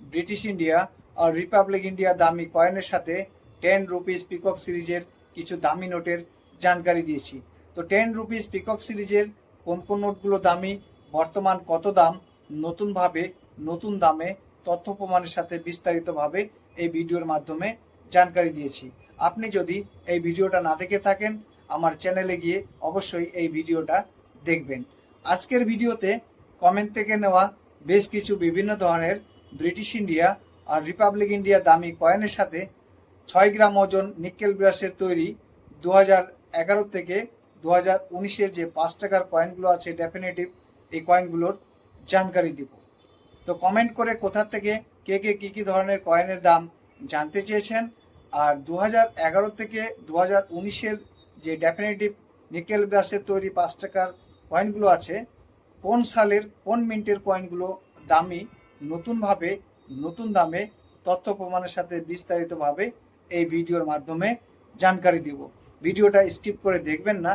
British India আর republic India দামি কয়েনের সাথে টেন রুপিস পিকক সিরিজের কিছু দামি নোটের জানকারি দিয়েছি। তো টেন রুপিস পিকক সিরিজের কোন কোন নোটগুলো দামি, বর্তমান কত দাম, নতুনভাবে, নতুন দামে, তথ্য প্রমাণের সাথে বিস্তারিতভাবে এই ভিডিওর মাধ্যমে জানকারি দিয়েছি। আপনি যদি এই ভিডিওটা না দেখে থাকেন, আমার চ্যানেলে গিয়ে অবশ্যই এই ভিডিওটা দেখবেন। আজকের ভিডিওতে কমেন্ট থেকে নেওয়া বেশ কিছু বিভিন্ন ধরনের ব্রিটিশ ইন্ডিয়া আর রিপাবলিক ইন্ডিয়া দামি কয়েনের সাথে ছয় গ্রাম ওজন নিকেল ব্রাশের তৈরি দু এগারো থেকে দু হাজার উনিশের যে পাঁচ টাকার কয়েনগুলো আছে ডেফিনেটিভ এই কয়েনগুলোর জানকারি দিব। তো কমেন্ট করে কোথা থেকে কে কে কী কী ধরনের কয়েনের দাম জানতে চেয়েছেন আর দু এগারো থেকে দু হাজার উনিশের যে ডেফিনেটিভ নিকেল ব্রাশের তৈরি পাঁচ টাকার কয়েনগুলো আছে, কোন সালের কোন মিন্টের কয়েনগুলো দামি নতুনভাবে, নতুন দামে, তথ্য প্রমাণের সাথে বিস্তারিতভাবে এই ভিডিওর মাধ্যমে জানকারি দিব। ভিডিওটা স্কিপ করে দেখবেন না,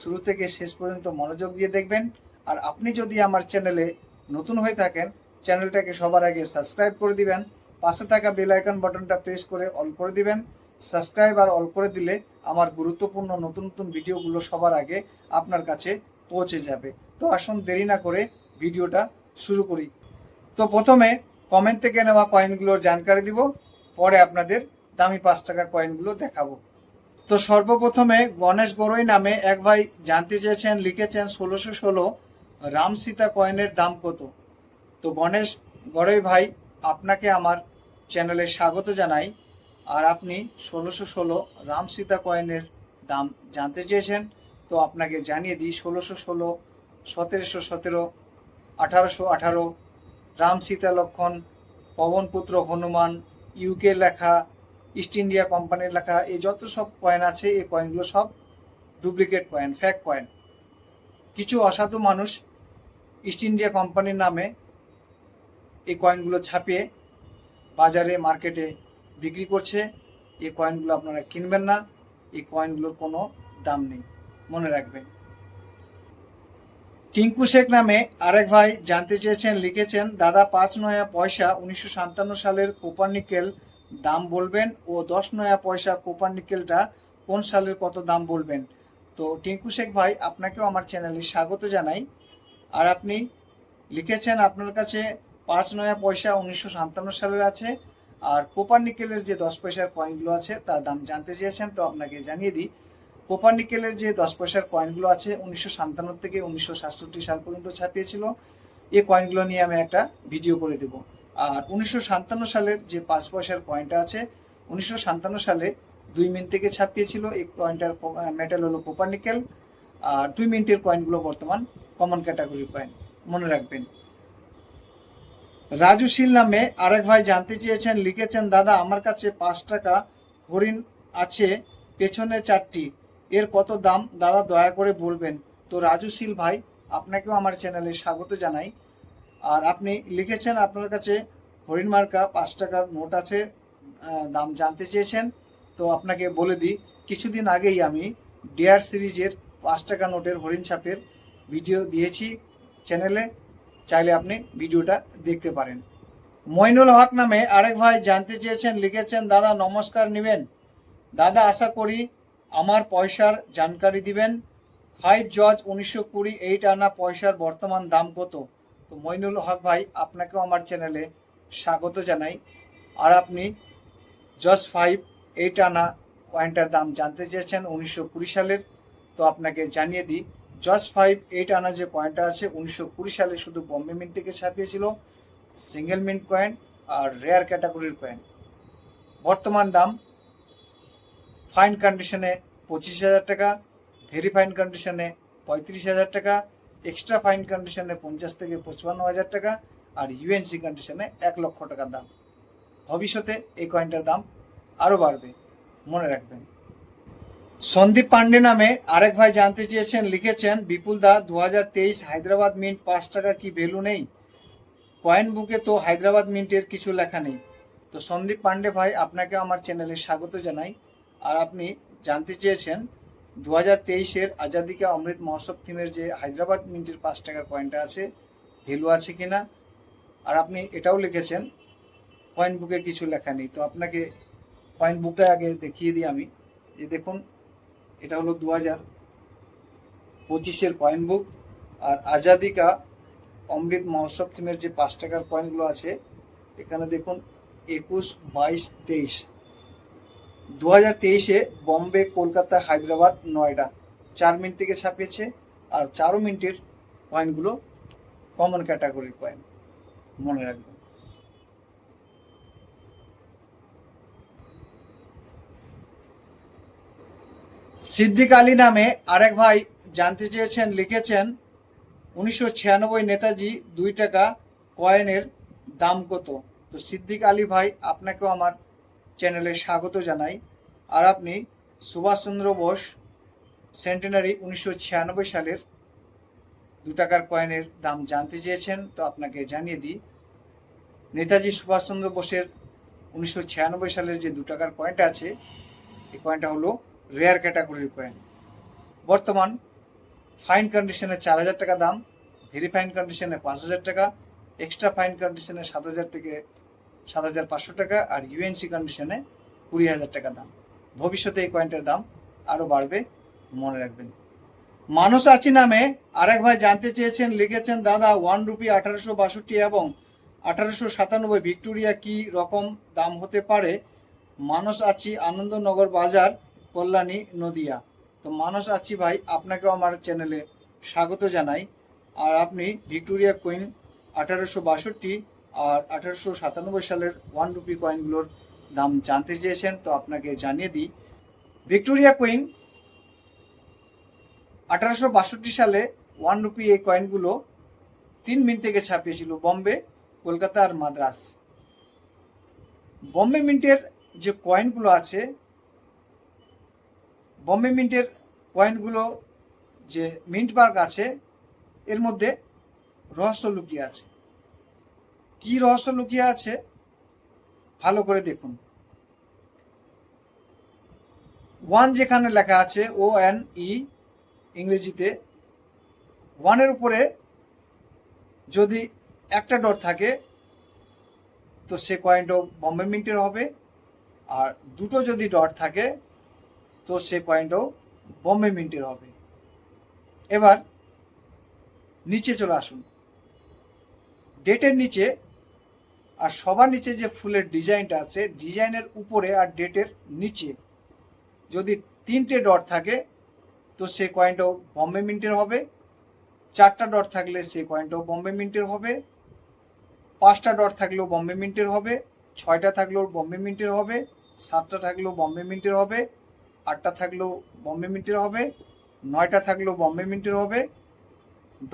শুরু থেকে শেষ পর্যন্ত মনোযোগ দিয়ে দেখবেন। আর আপনি যদি আমার চ্যানেলে নতুন হয়ে থাকেন, চ্যানেলটাকে সবার আগে সাবস্ক্রাইব করে দিবেন, পাশে থাকা বেল আইকন বাটনটা প্রেস করে অল করে দিবেন। সাবস্ক্রাইব আর অল করে দিলে আমার গুরুত্বপূর্ণ নতুন নতুন ভিডিওগুলো সবার আগে আপনার কাছে পৌঁছে যাবে। তো আসুন দেরি না করে ভিডিওটা শুরু করি। তো প্রথমে কমেন্ট থেকে নেওয়া কয়েনগুলোর জানকারি দিব, পরে আপনাদের দামি পাঁচ টাকা কয়েনগুলো দেখাবো। তো সর্বপ্রথমে গণেশ গরৈ নামে এক ভাই জানতে চেয়েছেন, লিখেছেন ষোলোশো ষোলো রাম সীতা কয়েনের দাম কত। তো গণেশ গরৈ ভাই, আপনাকে আমার চ্যানেলে স্বাগত জানাই। আর আপনি ষোলোশো ষোলো রাম সীতা কয়েনের দাম জানতে চেয়েছেন, তো আপনাকে জানিয়ে দিই ষোলোশো ষোলো, সতেরোশো সতেরো, আঠারোশো আঠারো রাম সীতা লক্ষণ পবনপুত্র হনুমান ইউকে লেখা ইস্ট ইন্ডিয়া কোম্পানির লেখা, এই যত সব কয়েন আছে, এই কয়েনগুলো সব ডুপ্লিকেট কয়েন ফ্যাক কয়েন কিছু অসাধু মানুষ ইস্ট ইন্ডিয়া কোম্পানির নামে এই কয়েনগুলো ছাপিয়ে বাজারে মার্কেটে বিক্রি করছে। এই কয়েনগুলো আপনারা কিনবেন না, এই কয়েনগুলোর কোনো দাম নেই। মনে রাখবেন। টিঙ্কু শেখ নামে আরেক ভাই জানতে চেয়েছেন, লিখেছেন, দাদা, পাঁচ নয়া পয়সা উনিশশো সাতান্ন সালের কোপার নিকেল দাম বলবেন ও দশ নয়া পয়সা কোপার নিকেলটা কোন সালের কত দাম বলবেন? তো টিঙ্কু শেখ ভাই, আপনাকেও আমার চ্যানেলে স্বাগত জানাই। আর আপনি লিখেছেন, আপনার কাছে পাঁচ নয়া পয়সা উনিশশো সাতান্ন সালের আছে আর কোপার নিকেলের যে দশ পয়সার কয়েনগুলো আছে তার দাম জানতে চেয়েছেন, তো আপনাকে জানিয়ে দিই কোপার নিকেলের যে দশ পয়সার কয়েনগুলো আছে, উনিশশো সাতান্ন থেকে উনিশশো সাতষট্টি সাল পর্যন্ত ছাপিয়েছিল এই কয়েনগুলো নিয়ে আমি একটা ভিডিও করে দেব। আর উনিশশো সাতান্ন সালের যে পাঁচ পয়সার কয়েনটা আছে, উনিশশো সাতান্ন সালে দুই মিনিট থেকে ছাপিয়েছিল, এই কয়েনটার মেটাল হলো কোপার নিকেল আর দুই মিনিটের কয়েনগুলো বর্তমান কমন ক্যাটাগরি কয়েন মনে রাখবেন। রাজু শীল নামে আরেক ভাই জানতে চেয়েছেন, লিখেছেন, দাদা, আমার কাছে পাঁচ টাকা হরিণ আছে, পেছনে চারটি। এর কত দাম? দাদা দয়া করে বলবেন। তো রাজু শীল ভাই, আপনাকেও আমার চ্যানেলে স্বাগত জানাই। আর আপনি লিখেছেন আপনার কাছে হরিণ মার্কা পাঁচ টাকার নোট আছে দাম জানতে চেয়েছেন। তো আপনাকে বলে দিই, কিছুদিন আগেই আমি ডিয়ার সিরিজের পাঁচ টাকা নোটের হরিণ ছাপের ভিডিও দিয়েছি চ্যানেলে। চাইলে আপনি ভিডিওটা দেখতে পারেন। মইনুল হক নামে আরেক ভাই জানতে চেয়েছেন, লিখেছেন, দাদা নমস্কার নেবেন। দাদা, আশা করি আমার পয়সার জানকারি দিবেন। ফাইভ জজ উনিশশো কুড়ি এইট আনা পয়সার বর্তমান দাম কত? তো মইনুল হক ভাই, আপনাকেও আমার চ্যানেলে স্বাগত জানাই। আর আপনি জজ ফাইভ এইট আনা কয়েনটার দাম জানতে চেয়েছেন উনিশশো কুড়ি সালের, তো আপনাকে জানিয়ে দিই জজ ফাইভ এইট আনা যে কয়েনটা আছে উনিশশো কুড়ি সালে শুধু বম্বে মিন্ট থেকে ছাপিয়েছিল সিঙ্গেল মিন্ট কয়েন আর রেয়ার ক্যাটাগরির কয়েন বর্তমান দাম ফাইন কন্ডিশনে পঁচিশ হাজার টাকা, ভেরি ফাইন কন্ডিশনে পঁয়ত্রিশ হাজার টাকা, এক্সট্রা ফাইন কন্ডিশনে পঞ্চাশ থেকে পঁচপান্ন হাজার টাকা আর ইউএনসি কন্ডিশনে এক লক্ষ টাকার দাম। ভবিষ্যতে এই কয়েনটার দাম আরও বাড়বে, মনে রাখবেন। সন্দীপ পান্ডে নামে আরেক ভাই জানতে চেয়েছেন, লিখেছেন, বিপুল দা দু হাজার তেইশ হায়দ্রাবাদ মিন্ট পাঁচ টাকা কি ভ্যালু নেই? কয়েন বুকে তো হায়দ্রাবাদ মিন্টের কিছু লেখা নেই। তো সন্দীপ পান্ডে ভাই, আপনাকে আমার চ্যানেলে স্বাগত জানাই। আর আপনি জানতে চেয়েছেন দু হাজার তেইশের আজাদিকা অমৃত মহোৎসব থিমের যে হায়দ্রাবাদ মিন্টের পাঁচ টাকার কয়েনটা আছে ভ্যালু আছে কি না আর আপনি এটাও লিখেছেন কয়েন বুকে কিছু লেখা নেই। তো আপনাকে কয়েন বুকটা আগে দেখিয়ে দিই আমি। যে দেখুন, এটা হলো দু হাজার পঁচিশের কয়েন বুক আর আজাদিকা অমৃত মহোৎসব থিমের যে পাঁচ টাকার কয়েনগুলো আছে, এখানে দেখুন, একুশ বাইশ তেইশ। দু হাজার তেইশে বম্বে, কলকাতা, হায়দ্রাবাদ নয়ডা। চার মিনিট থেকে ছাপিয়েছে আর চারো মিনিটের কয়েনগুলো কমন ক্যাটাগরির কয়েন মনে রাখবেন। সিদ্দিক আলী নামে আরেক ভাই জানতে চেয়েছেন, লিখেছেন, উনিশশো ছিয়ানব্বই নেতাজি দুই টাকা কয়েনের দাম কত? তো সিদ্দিক আলী ভাই, আপনাকেও আমার চ্যানেলে স্বাগত জানাই। আর আপনি সুভাষচন্দ্র বোস সেন্টেনারি উনিশশো ছিয়ানব্বই সালের দু টাকার কয়েনের দাম জানতে চেয়েছেন, তো আপনাকে জানিয়ে দিই, নেতাজি সুভাষচন্দ্র বোসের উনিশশো ছিয়ানব্বই সালের যে দু টাকার কয়েনটা আছে, এই কয়েনটা হলো রেয়ার ক্যাটাগরির কয়েন বর্তমান ফাইন কন্ডিশনে চার হাজার টাকা দাম ভেরি ফাইন কন্ডিশনে পাঁচ হাজার টাকা এক্সট্রা ফাইন কন্ডিশনে সাত হাজার থেকে সাত হাজার পাঁচশো টাকা আর ইউএনসি কন্ডিশনে কুড়ি হাজার টাকা দাম। ভবিষ্যতে এই কয়েনটার দাম আরও বাড়বে, মনে রাখবেন। মানুষ আছি নামে আরেক ভাই জানতে চেয়েছেন, লিখেছেন, দাদা ওয়ান রুপি আঠারোশো বাষট্টি এবং আঠারোশো সাতানব্বই ভিক্টোরিয়া কি রকম দাম হতে পারে? মানুষ আছি আনন্দনগর বাজার, কল্যাণী, নদিয়া। তো মানুষ আছি ভাই, আপনাকেও আমার চ্যানেলে স্বাগত জানাই। আর আপনি ভিক্টোরিয়া কুইন আঠারোশো বাষট্টি আর আঠারোশো সাতানব্বই সালের ওয়ান রুপি কয়েনগুলোর দাম জানতে চেয়েছেন, তো আপনাকে জানিয়ে দিই। ভিক্টোরিয়া কুইন আঠারোশো বাষট্টি সালে ওয়ান রুপি এই কয়েনগুলো তিন মিনিট থেকে ছাপিয়েছিল বম্বে, কলকাতা আর মাদ্রাস। বম্বে মিন্টের যে কয়েনগুলো আছে, বম্বে মিন্টের কয়েনগুলো যে মিন্ট মার্ক আছে, এর মধ্যে রহস্য লুকিয়ে আছে। কি রহস্য লুকিয়ে আছে, ভালো করে দেখুন। ওয়ান যেখানে লেখা আছে ও এন ই ইংরেজিতে ওয়ানের উপরে যদি একটা ডট থাকে, তো সে কয়েনটাও বম্বে মিন্টের হবে, আর দুটো যদি ডট থাকে, তো সে কয়েনটাও বম্বে মিন্টের হবে। এবার নিচে চলে আসুন। ডেটের নিচে আর সবার নিচে যে ফুলের ডিজাইনটা আছে, ডিজাইনের উপরে আর ডেটের নিচে যদি তিনটে ডট থাকে, তো সে কয়েনটাও বম্বে মিন্টের হবে। চারটা ডট থাকলে সে কয়েনটাও বম্বে মিন্টের হবে। পাঁচটা ডট থাকলেও বম্বে মিন্টের হবে। ছয়টা থাকলেও বম্বে মিন্টের হবে। সাতটা থাকলেও বম্বে মিন্টের হবে। আটটা থাকলেও বম্বে মিন্টের হবে। নয়টা থাকলেও বম্বে মিন্টের হবে।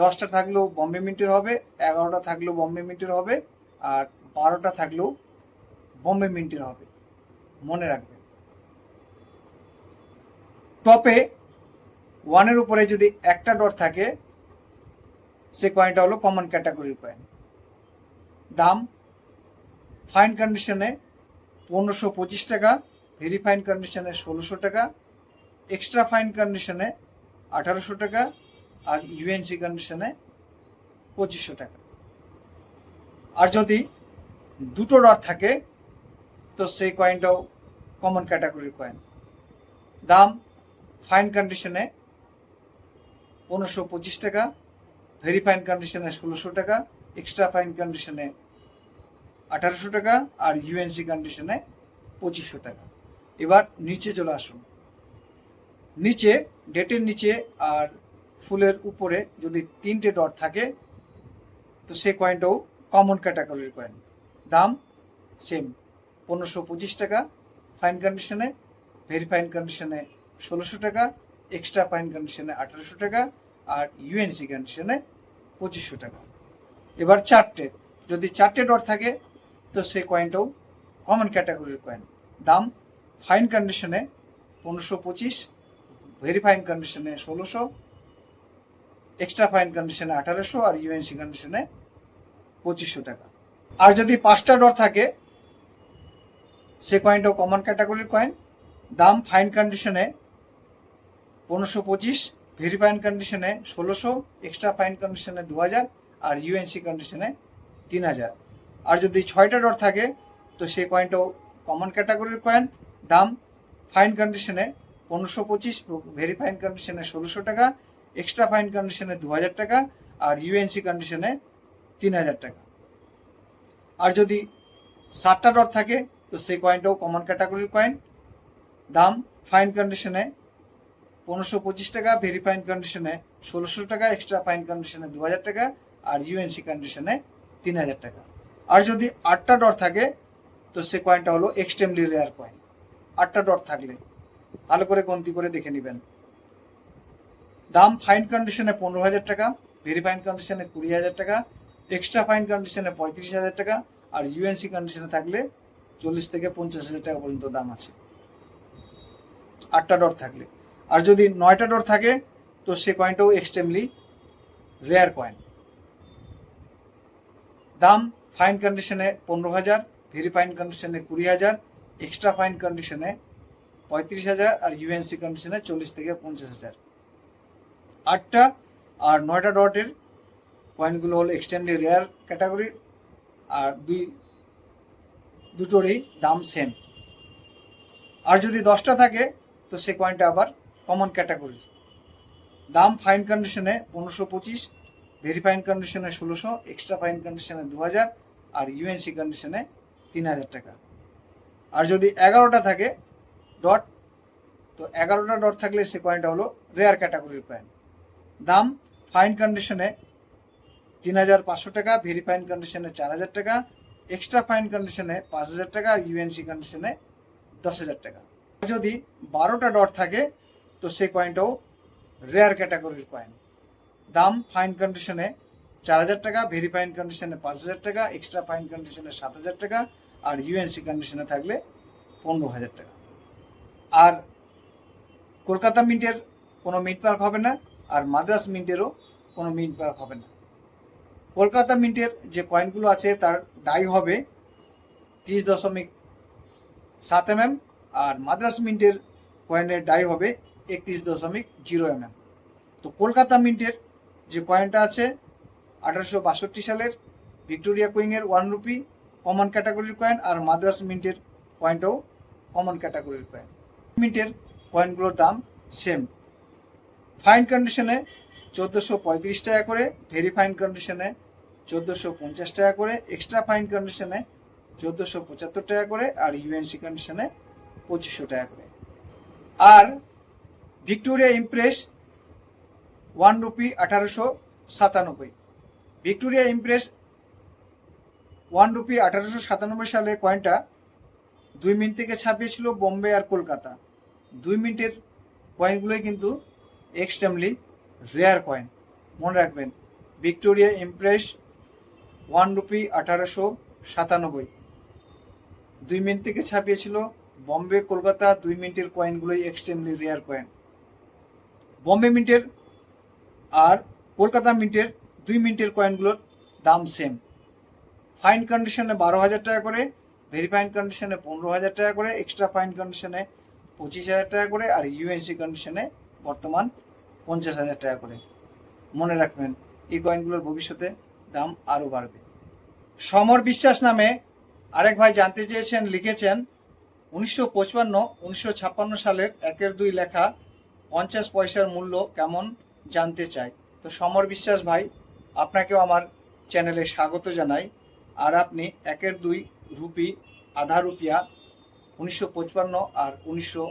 দশটা থাকলেও বম্বে মিন্টের হবে। এগারোটা থাকলেও বম্বে মিন্টের হবে। আর বারোটা থাকলেও বম্বে মিন্টের হবে। মনে রাখবেন। টপে ওয়ানের উপরে যদি একটা ডট থাকে, সে কয়েনটা হলো কমন ক্যাটাগরির কয়েন দাম ফাইন কন্ডিশনে পনেরোশো পঁচিশ টাকা ভেরি ফাইন কন্ডিশনে ষোলোশো টাকা এক্সট্রা ফাইন কন্ডিশনে আঠারোশো টাকা, আর ইউএনসি কন্ডিশনে পঁচিশশো টাকা। আর যদি দুটো ডট থাকে, তো সেই কয়েনটাও কমন ক্যাটাগরির কয়েন দাম ফাইন কন্ডিশনে পনেরোশো পঁচিশ টাকা ভেরি ফাইন কন্ডিশনে ষোলোশো টাকা এক্সট্রা ফাইন কন্ডিশনে আঠারোশো টাকা, আর ইউএনসি কন্ডিশনে পঁচিশশো টাকা। এবার নিচে চলে আসুন। নিচে ডেটের নিচে আর ফুলের উপরে যদি তিনটে ডট থাকে, তো সে কয়েনটাও কমন ক্যাটাগরির কয়েন দাম সেম পনেরোশো পঁচিশ টাকা ফাইন কন্ডিশনে ভেরি ফাইন কন্ডিশনে ষোলোশো টাকা এক্সট্রা ফাইন কন্ডিশনে আঠারোশো টাকা, আর ইউএনসি কন্ডিশনে পঁচিশশো টাকা। এবার চারটে, যদি চারটে ডট থাকে, তো সেই কয়েনটাও কমন ক্যাটাগরির কয়েন দাম ফাইন কন্ডিশনে পনেরোশো পঁচিশ ভেরি ফাইন কন্ডিশনে ষোলোশো এক্সট্রা ফাইন কন্ডিশনে আঠারোশো, আর ইউএনসি কন্ডিশনে পঁচিশশো টাকা। আর যদি পাঁচটা ডর থাকে, সে কয়েনটাও কমন ক্যাটাগরির কয়েন দাম ফাইন কন্ডিশনে পনেরোশো পঁচিশ ভেরি ফাইন কন্ডিশনে ষোলোশো এক্সট্রা ফাইন কন্ডিশনে দু হাজার আর ইউএনসি কন্ডিশনে তিন হাজার আর যদি ছয়টা ডর থাকে, তো সেই কয়েনটাও কমন ক্যাটাগরির কয়েন দাম ফাইন কন্ডিশনে পনেরোশো পঁচিশ ভেরি ফাইন কন্ডিশনে ষোলোশো টাকা এক্সট্রা ফাইন কন্ডিশনে দু হাজার টাকা, আর ইউএনসি কন্ডিশনে তিন হাজার টাকা। আর যদি সাতটা ডট থাকে, তো সেই কয়েনটাও কমন ক্যাটাগরির কয়েন দাম ফাইন কন্ডিশনে পনেরোশো পঁচিশ টাকা ভেরি ফাইন কন্ডিশনে ষোলোশো টাকা এক্সট্রা ফাইন কন্ডিশনে দু হাজার টাকা, আর ইউএনসি কন্ডিশনে তিন হাজার টাকা। আর যদি আটটা ডট থাকে, তো সে কয়েনটা হলো এক্সট্রিমলি রেয়ার কয়েন আটটা ডট থাকলে, ভালো করে গন্তি করে দেখে নেবেন। দাম ফাইন কন্ডিশনে পনেরো হাজার টাকা ভেরি ফাইন কন্ডিশনে কুড়ি হাজার টাকা এক্সট্রা ফাইন কন্ডিশনে পঁয়ত্রিশ হাজার টাকা আর ইউএনসি কন্ডিশনে থাকলে চল্লিশ থেকে পঞ্চাশ হাজার টাকা পর্যন্ত দাম আছে। আটটা ডট থাকলে। আর যদি নয়টা ডট থাকে, তো সে কয়েনটাও এক্সট্রিমলি রেয়ার কয়েন দাম ফাইন কন্ডিশনে পনেরো হাজার ভেরি ফাইন কন্ডিশনে কুড়ি হাজার এক্সট্রা ফাইন কন্ডিশনে পঁয়ত্রিশ হাজার আর ইউএনসি কন্ডিশনে চল্লিশ থেকে পঞ্চাশ হাজার। আটটা আর নয়টা ডটের কয়েনগুলো হলো এক্সটেন্ডলি রেয়ার ক্যাটাগরির আর দুই, দুটোরই দাম সেম আর যদি দশটা থাকে, তো সে কয়েনটা আবার কমন ক্যাটাগরির দাম ফাইন কন্ডিশনে পনেরোশো পঁচিশ ভেরি ফাইন কন্ডিশনে ষোলোশো এক্সট্রা ফাইন কন্ডিশনে দু হাজার আর ইউএনসি কন্ডিশনে তিন হাজার টাকা। আর যদি এগারোটা থাকে ডট তো এগারোটা ডট থাকলে সে কয়েনটা হলো রেয়ার ক্যাটাগরির কয়েন দাম ফাইন কন্ডিশনে তিন হাজার পাঁচশো টাকা ভেরি ফাইন কন্ডিশনে চার হাজার টাকা এক্সট্রা ফাইন কন্ডিশনে পাঁচ হাজার টাকা, আর ইউএনসি কন্ডিশনে দশ হাজার টাকা। যদি বারোটা ডট থাকে, তো সেই কয়েনটাও রেয়ার ক্যাটাগরির কয়েন দাম ফাইন কন্ডিশনে চার হাজার টাকা ভেরি ফাইন কন্ডিশনে পাঁচ হাজার টাকা এক্সট্রা ফাইন কন্ডিশনে সাত হাজার টাকা, আর ইউএনসি কন্ডিশনে থাকলে পনেরো হাজার টাকা। আর কলকাতা মিন্টের কোনো মিন্ট পার্ক হবে না, আর মাদ্রাস মিন্টেরও কোনো মিন্ট পার্ক হবে না। কলকাতা মিন্টের যে কয়েনগুলো আছে তার ডাই হবে তিরিশ দশমিক সাত এম এম আর মাদ্রাস মিন্টের কয়েনের ডাই হবে একত্রিশ দশমিক জিরো এম এম তো কলকাতা মিন্টের যে কয়েনটা আছে, আঠারোশো বাষট্টি সালের ভিক্টোরিয়া কুইংয়ের ওয়ান রুপি কমন ক্যাটাগরির কয়েন, আর মাদ্রাস মিন্টের কয়েনটাও কমন ক্যাটাগরির কয়েন। মিন্টের কয়েনগুলোর দাম সেম ফাইন কন্ডিশনে চোদ্দোশো পঁয়ত্রিশ টাকা করে ভেরি ফাইন কন্ডিশনে চোদ্দোশো পঞ্চাশ টাকা করে এক্সট্রা ফাইন কন্ডিশনে চোদ্দোশো পঁচাত্তর টাকা করে আর ইউএনসি কন্ডিশনে পঁচিশশো টাকা করে। আর ভিক্টোরিয়া ইমপ্রেস ওয়ান রুপি আঠারোশো সাতানব্বই। ভিক্টোরিয়া ইমপ্রেস ওয়ান রুপি আঠারোশো সাতানব্বই সালে কয়েনটা দুই মিনিট থেকে ছাপিয়েছিল বোম্বে আর কলকাতা। দুই মিনিটের কয়েনগুলোই কিন্তু এক্সট্রিমলি রেয়ার কয়েন মনে রাখবেন, ভিক্টোরিয়া ইমপ্রেস ওয়ান রুপি আঠারোশো সাতানব্বই। দুই মিনিট থেকে ছাপিয়েছিল বম্বে, কলকাতা, দুই মিনিটের কয়েনগুলোই এক্সট্রিমলি রেয়ার কয়েন বম্বে মিন্টের আর কলকাতা মিন্টের দুই মিনিটের কয়েনগুলোর দাম সেম ফাইন কন্ডিশনে বারো হাজার টাকা করে ভেরি ফাইন কন্ডিশনে পনেরো হাজার টাকা করে এক্সট্রা ফাইন কন্ডিশনে পঁচিশ হাজার টাকা করে আর ইউএনসি কন্ডিশনে বর্তমান পঞ্চাশ হাজার টাকা করে। মনে রাখবেন, এই কয়েনগুলোর ভবিষ্যতে দাম আরও বাড়বে। সমর বিশ্বাস নামে আরেক ভাই জানতে চেয়েছেন, লিখেছেন, উনিশশো পঁচপান্ন, উনিশশো ছাপ্পান্ন সালের একের দুই লেখা পঞ্চাশ পয়সার মূল্য কেমন জানতে চাই। তো সমর বিশ্বাস ভাই, আপনাকেও আমার চ্যানেলে স্বাগত জানাই। আর আপনি একের দুই রুপি, আধা রুপিয়া, উনিশশো পঁচপান্ন আর উনিশশো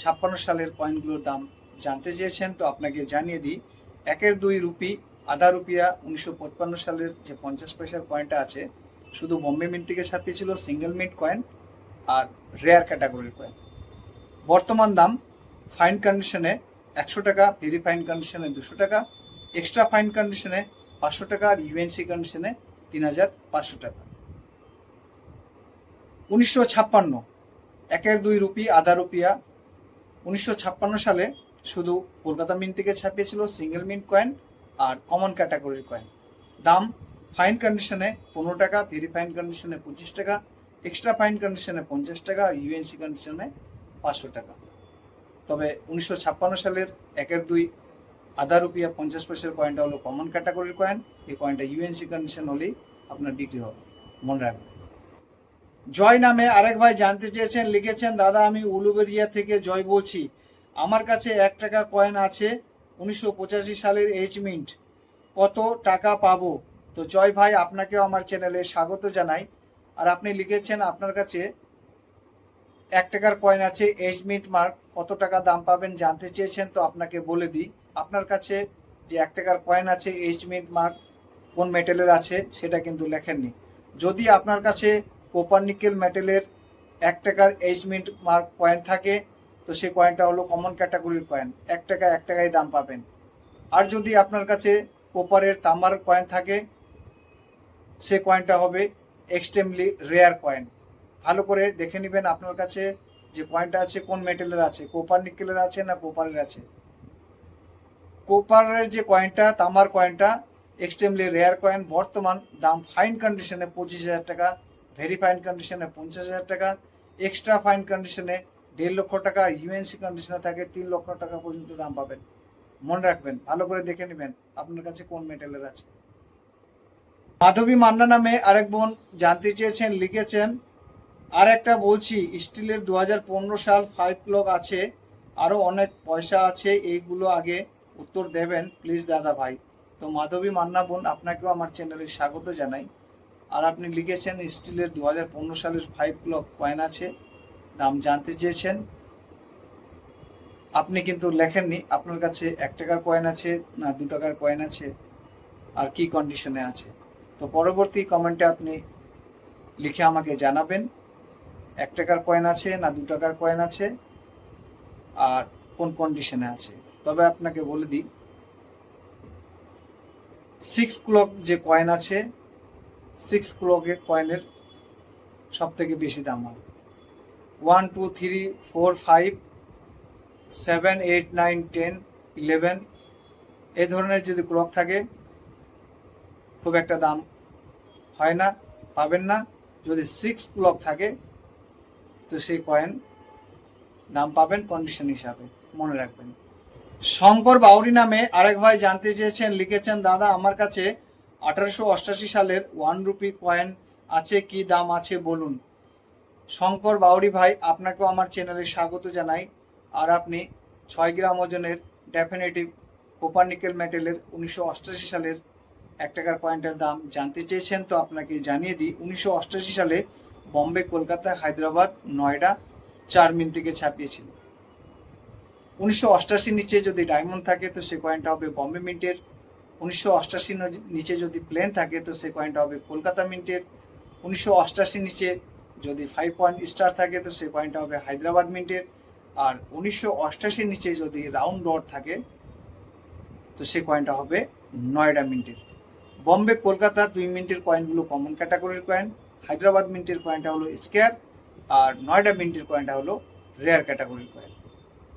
ছাপ্পান্ন সালের কয়েনগুলোর দাম জানতে চেয়েছেন, তো আপনাকে জানিয়ে দিই, একের দুই রুপি আধা রুপিয়া উনিশশো সালের যে পঞ্চাশ পয়সার কয়েনটা আছে, শুধু বম্বে মিন্ট থেকে ছাপিয়েছিল সিঙ্গেল মিন্ট কয়েন আর রেয়ার ক্যাটাগরির কয়েন বর্তমান দাম ফাইন কন্ডিশনে একশো টাকা ভেরি ফাইন কন্ডিশনে দুশো টাকা এক্সট্রা ফাইন কন্ডিশনে পাঁচশো টাকা আর ইউএনসি কন্ডিশনে তিন হাজার পাঁচশো টাকা। উনিশশো ছাপ্পান্ন, একের দুই রুপি, আধা রুপিয়া। উনিশশো ছাপ্পান্ন সালে শুধু কলকাতা মিন্ট থেকে ছাপিয়েছিল সিঙ্গেল মিন্ট কয়েন আর কমন ক্যাটাগরির কয়েন দাম ফাইন কন্ডিশনে পনেরো টাকা ভেরি ফাইন কন্ডিশনে পঁচিশ টাকা এক্সট্রা ফাইন কন্ডিশনে পঞ্চাশ টাকা, আর ইউএনসি কন্ডিশনে পাঁচশো টাকা। তবে উনিশশো ছাপ্পান্ন সালের একের দুই আধা রুপিয়া পঞ্চাশ পয়সার কয়েনটা হলো কমন ক্যাটাগরির কয়েন এই কয়েনটা ইউএনসি কন্ডিশন হলেই আপনার বিক্রি হবে, মনে রাখবেন। জয় নামে আরেক ভাই জানতে চেয়েছেন, লিখেছেন, দাদা, আমি উলুবেরিয়া থেকে জয় বলছি। আমার কাছে এক টাকা কয়েন আছে উনিশশো পঁচাশি সালের এইচ মিন্ট কত টাকা পাবো? তো জয় ভাই, আপনাকেও আমার চ্যানেলে স্বাগত জানাই। আর আপনি লিখেছেন আপনার কাছে এক টাকার কয়েন আছে এইচ মিন্ট মার্ক কত টাকা দাম পাবেন জানতে চেয়েছেন তো আপনাকে বলে দিই। আপনার কাছে যে এক টাকার কয়েন আছে এইচ মিন্ট মার্ক কোন মেটেলের আছে, সেটা কিন্তু লেখেননি। যদি আপনার কাছে কোপার নিকেল মেটেলের এক টাকার এইচ মিন্ট মার্ক কয়েন থাকে তো সেই কয়েনটা হলো কমন ক্যাটাগরির কয়েন এক টাকা এক টাকায় দাম পাবেন। আর যদি আপনার কাছে কোপারের তামার কয়েন থাকে, সে কয়েনটা হবে এক্সট্রিমলি রেয়ার কয়েন ভালো করে দেখে নেবেন আপনার কাছে যে কয়েনটা আছে, কোন মেটেলের আছে কোপার নিকেলের আছে না কোপারের আছে। কোপারের যে কয়েনটা তামার কয়েনটা এক্সট্রিমলি রেয়ার কয়েন বর্তমান দাম ফাইন কন্ডিশনে পঁচিশ হাজার টাকা ভেরি ফাইন কন্ডিশনে পঞ্চাশ হাজার টাকা। এক্সট্রা ফাইন কন্ডিশনে দেড় লক্ষ টাকা ইউএনসি কন্ডিশনে থাকে, তিন লক্ষ টাকা পর্যন্ত দাম পাবেন। মনে রাখবেন, ভালো করে দেখে নেবেন আপনার কাছে কোন মেটেলের আছে। মাধবী মান্না নামে আরেক বোন জানতে চেয়েছেন, লিখেছেন আর একটা বলছি, স্টিলের দু হাজার পনেরো সাল ফাইভ ক্লক আছে আরও অনেক পয়সা আছে, এইগুলো আগে উত্তর দেবেন প্লিজ দাদা ভাই। তো মাধবী মান্না বোন, আপনাকেও আমার চ্যানেলে স্বাগত জানাই। আর আপনি লিখেছেন, স্টিলের দু হাজার পনেরো সালের ফাইভ ক্লক কয়েন আছে দাম জানতে চেয়েছেন। আপনি কিন্তু লেখেননি। আপনার কাছে এক টাকার কয়েন আছে না দু টাকার কয়েন আছে আর কি কন্ডিশনে আছে? তো পরবর্তী কমেন্টে আপনি লিখে আমাকে জানাবেন। এক টাকার কয়েন আছে না দু টাকার কয়েন আছে আর কোন কন্ডিশনে আছে? তবে আপনাকে বলে দিই সিক্স ক্লক যে কয়েন আছে সিক্স ক্লকের কয়েনের সব থেকে বেশি দাম হয় one, two, three, four, five, seven, eight, nine, ten, eleven, এই ধরনের যদি ক্লক থাকে, খুব একটা দাম হয় না, পাবেন না। যদি সিক্স ক্লক থাকে, তো সেই কয়েন দাম পাবেন কন্ডিশন হিসাবে, মনে রাখবেন। শঙ্কর বাউরি নামে আরেক ভাই জানতে চেয়েছেন, লিখেছেন, দাদা, আমার কাছে আঠারোশো অষ্টাশি সালের ওয়ান রুপি কয়েন আছে, কি দাম আছে বলুন? শঙ্কর বাউরি ভাই, আপনাকেও আমার চ্যানেলে স্বাগত জানাই। আর আপনি ছয় গ্রাম ওজনের ডেফিনেটিভ কোপার নিকেল মেটেলের উনিশশো সালের এক টাকার কয়েনটার দাম জানতে চেয়েছেন, তো আপনাকে জানিয়ে দিই, উনিশশো সালে বম্বে, কলকাতা, হায়দ্রাবাদ, নয়ডা চার মিনিট থেকে ছাপিয়েছিল। উনিশশো নিচে যদি ডায়মন্ড থাকে, তো সে কয়েনটা হবে বম্বে মিন্টের উনিশশো নিচে যদি প্লেন থাকে, তো সে কয়েনটা হবে কলকাতা মিন্টের উনিশশো নিচে যদি ফাইভ পয়েন্ট স্টার থাকে, তো সেই কয়েনটা হবে হায়দ্রাবাদ মিন্টের আর উনিশশো অষ্টাশির নিচে যদি রাউন্ড ডট থাকে, তো সে কয়েনটা হবে নয়ডা মিন্টের বম্বে, কলকাতা দুই মিনিটের কয়েনগুলো কমন ক্যাটাগরির কয়েন হায়দ্রাবাদ মিন্টের কয়েনটা হলো স্কোয়ার আর নয়ডা মিন্টের কয়েনটা হলো রেয়ার ক্যাটাগরির কয়েন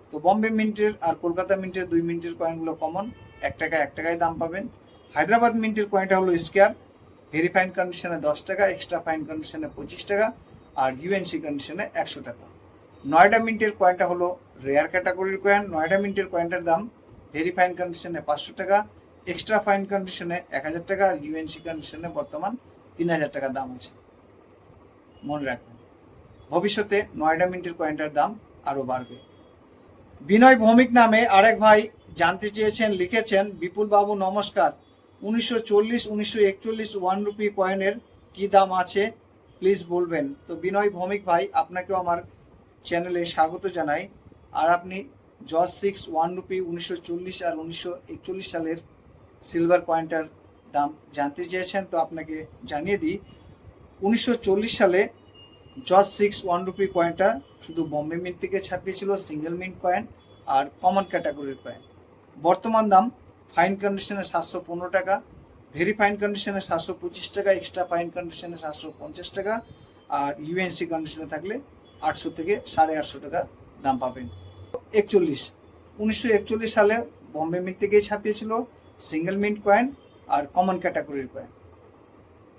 তো বম্বে মিন্টের আর কলকাতা মিন্টের দুই মিনিটের কয়েনগুলো কমন এক টাকা এক টাকায় দাম পাবেন। হায়দ্রাবাদ মিন্টের কয়েনটা হলো স্কোয়ার ভেরি ফাইন কন্ডিশনে দশ টাকা, এক্সট্রা ফাইন কন্ডিশনে পঁচিশ টাকা, আর ইউএনসি কন্ডিশনে একশো টাকা। নয়ডা মিন্টের কয়েনটা হলো রেয়ার ক্যাটাগরির কয়েন নয়ডা মিন্টের কয়েনটার দাম ভেরি ফাইন কন্ডিশনে পাঁচশো টাকা, এক্সট্রা ফাইন কন্ডিশনে এক হাজার টাকা, আর ইউএনসি কন্ডিশনে বর্তমান তিন হাজার টাকা দাম আছে। মনে রাখবেন, ভবিষ্যতে নয়ডা মিন্টের কয়েনটার দাম আরও বাড়বে। বিনয় ভৌমিক নামে আরেক ভাই জানতে চেয়েছেন, লিখেছেন বিপুল বাবু নমস্কার। উনিশশো চল্লিশ, উনিশশো একচল্লিশ ওয়ান রুপি কয়েনের কি দাম আছে? প্লিজ বলবেন। তো বিনয় ভৌমিক ভাই, আপনাকেও আমার চ্যানেলে স্বাগত জানাই। আর আপনি জজ সিক্স ওয়ান রুপি উনিশশো চল্লিশ আর উনিশশো একচল্লিশ সালের সিলভার কয়েনটার দাম জানতে চেয়েছেন, তো আপনাকে জানিয়ে দিই। উনিশশো চল্লিশ সালে জজ সিক্স ওয়ান রুপি কয়েনটা শুধু বম্বে মিন্ট থেকে ছাপিয়েছিল, সিঙ্গেল মিন্ট কয়েন আর কমন ক্যাটাগরির কয়েন। বর্তমান দাম ফাইন কন্ডিশনে সাতশো পনেরো টাকা, ভেরি ফাইন কন্ডিশনে সাতশো পঁচিশ টাকা, এক্সট্রা ফাইন কন্ডিশনে সাতশো পঞ্চাশ টাকা, আর ইউএনসি কন্ডিশনে থাকলে আটশো থেকে সাড়ে আটশো টাকা দাম পাবেন। একচল্লিশ। উনিশশো একচল্লিশ সালে বম্বে মিন্ট থেকেই ছাপিয়েছিল সিঙ্গেল মিন্ট কয়েন আর কমন ক্যাটাগরির কয়েন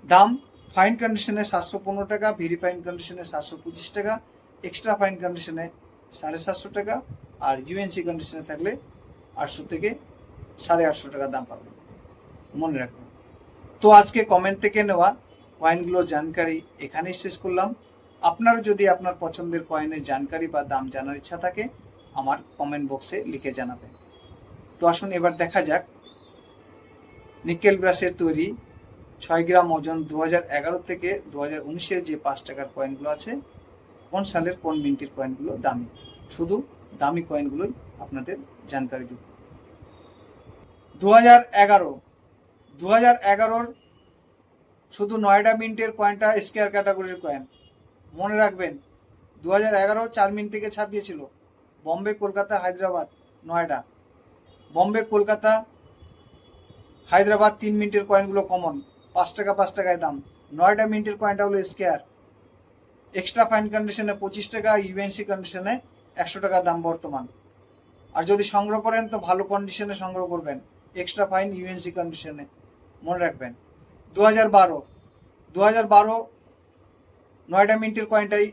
দাম, ফাইন কন্ডিশনে সাতশো পনেরো টাকা, ভেরি ফাইন কন্ডিশনে সাতশো পঁচিশ টাকা, এক্সট্রা ফাইন কন্ডিশনে সাড়ে সাতশো টাকা, আর ইউএনসি কন্ডিশনে থাকলে আটশো থেকে সাড়ে আটশো টাকা দাম পাবেন মনে রাখবেন। তো আজকে কমেন্ট থেকে নেওয়া কয়েনগুলোর জানকারি এখানেই শেষ করলাম। আপনারও যদি আপনার পছন্দের কয়েনের জানকারি বা দাম জানার ইচ্ছা থাকে, আমার কমেন্ট বক্সে লিখে জানাবেন। তো আসুন, এবার দেখা যাক। নিকেল ব্রাশের তৈরি ছয় গ্রাম ওজন দু এগারো থেকে দু হাজার উনিশের যে পাঁচ টাকার কয়েনগুলো আছে, কোন সালের কোন মিন্টির কয়েনগুলো দামি? শুধু দামি কয়েনগুলোই আপনাদের জানকারি দেব। দু হাজার এগারো। দু হাজার এগারোর শুধু নয়ডা মিন্টের কয়েনটা স্কেয়ার ক্যাটাগরির কয়েন মনে রাখবেন দু হাজার এগারো চার মিনিট থেকে ছাপিয়েছিল। বম্বে, কলকাতা, হায়দ্রাবাদ নয়ডা বম্বে, কলকাতা, হায়দ্রাবাদ তিন মিনিটের কয়েনগুলো কমন পাঁচ টাকা, পাঁচ টাকায় দাম। নয়ডা মিনিটের কয়েনটা হলো স্কেয়ার এক্সট্রা ফাইন কন্ডিশনে পঁচিশ টাকা ইউএনসি কন্ডিশনে একশো টাকা দাম বর্তমান। আর যদি সংগ্রহ করেন, তো ভালো কন্ডিশনে সংগ্রহ করবেন। এক্সট্রা ফাইন ইউএনসি কন্ডিশনে মনে রাখবেন। দু হাজার বারো। দু হাজার বারো নয়ডা মিনিটের কয়েনটাই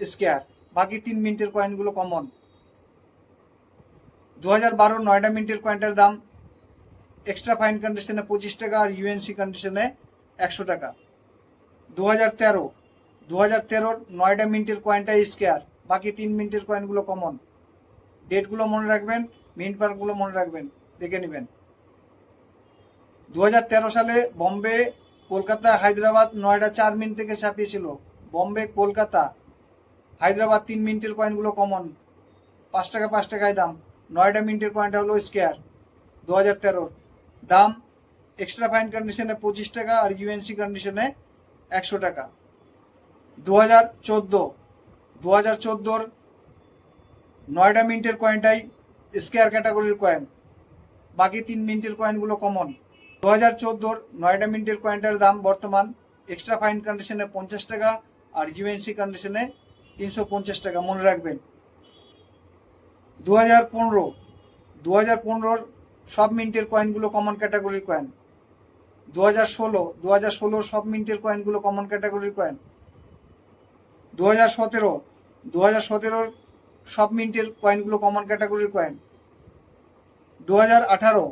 স্কেয়ার বাকি তিন মিনিটের কয়েনগুলো কমন দু হাজার বারো নয়ডা মিনিটের কয়েনটার দাম এক্সট্রা ফাইন কন্ডিশনে পঁচিশ টাকা আর ইউএনসি কন্ডিশনে একশো টাকা। দু হাজার তেরো। দু হাজার তেরোর নয়ডা মিনিটের কয়েনটাই স্কেয়ার বাকি তিন মিনিটের কয়েনগুলো কমন ডেটগুলো মনে রাখবেন মিনিট পার্কগুলো মনে রাখবেন। দেখে নেবেন। দু হাজার তেরো সালে বম্বে, কলকাতা, হায়দ্রাবাদ নয়ডা চার মিনিট থেকে ছাপিয়েছিল। বম্বে, কলকাতা, হায়দ্রাবাদ তিন মিনিটের কয়েনগুলো কমন পাঁচ টাকা, পাঁচ টাকায় দাম। নয়ডা মিনিটের কয়েনটা হলো স্কেয়ার দু হাজার তেরোর। দাম এক্সট্রা ফাইন কন্ডিশনে পঁচিশ টাকা আর ইউএনসি কন্ডিশনে একশো টাকা। দু হাজার চোদ্দ দু হাজার চোদ্দোর নয়ডা মিনিটের কয়েনটাই স্কেয়ার ক্যাটাগরির কয়েন বাকি তিন মিনিটের কয়েনগুলো কমন দু হাজার চোদ্দোর নয়ডা মিনিটের কয়েনটার দাম বর্তমান এক্সট্রা ফাইন কন্ডিশনে পঞ্চাশ টাকা আর ইউএনসি কন্ডিশনে তিনশো পঞ্চাশ টাকা। মনে রাখবেন। দু হাজার পনেরো, দু হাজার পনেরোর সব মিনিটের কয়েনগুলো কমন ক্যাটাগরির কয়েন। দু হাজার ষোলো, দু হাজার ষোলোর সব মিনিটের কয়েনগুলো কমন ক্যাটাগরির কয়েন। দু হাজার সতেরো, দু হাজার সতেরোর সব মিনিটের কয়েনগুলো কমন ক্যাটাগরির কয়েন। দু হাজার আঠারো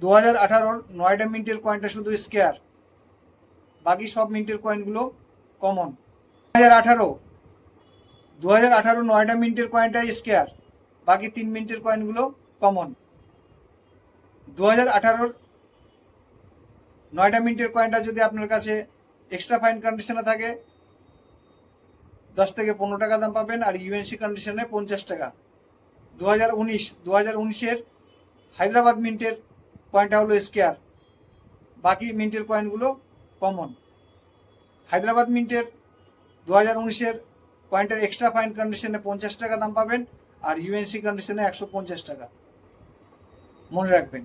দু হাজার আঠারোর নয়ডা মিনিটের কয়েনটা শুধু স্কেয়ার বাকি সব মিনিটের কয়েনগুলো কমন দু হাজার আঠারো, দু হাজার আঠারো নয়ডা মিনিটের কয়েনটা স্কেয়ার বাকি তিন মিনিটের কয়েনগুলো কমন দু হাজার আঠারোর নয়ডা মিনিটের কয়েনটা যদি আপনার কাছে এক্সট্রা ফাইন কন্ডিশনে থাকে, দশ থেকে পনেরো টাকা দাম পাবেন আর ইউএনসি কন্ডিশনে পঞ্চাশ টাকা। দু হাজার উনিশ, দু হাজার উনিশের হায়দ্রাবাদ মিন্টের কয়েনটা হলো স্কেয়ার বাকি মিন্টের কয়েনগুলো কমন হায়দ্রাবাদ মিন্টের দু হাজার উনিশের কয়েনটার এক্সট্রা ফাইন কন্ডিশনে পঞ্চাশ টাকা দাম পাবেন আর ইউএনসি কন্ডিশনে একশো পঞ্চাশ টাকা। মনে রাখবেন।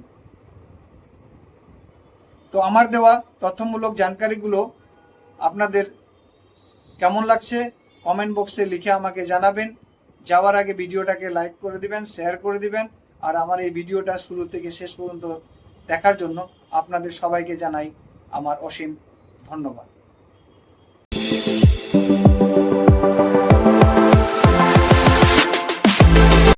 তো আমার দেওয়া তথ্যমূলক জানকারিগুলো আপনাদের কেমন লাগছে কমেন্ট বক্সে লিখে আমাকে জানাবেন। যাওয়ার আগে ভিডিওটাকে লাইক করে দিবেন, শেয়ার করে দিবেন। আর আমার এই ভিডিওটা শুরু থেকে শেষ পর্যন্ত দেখার জন্য আপনাদের সবাইকে জানাই আমার অসীম ধন্যবাদ।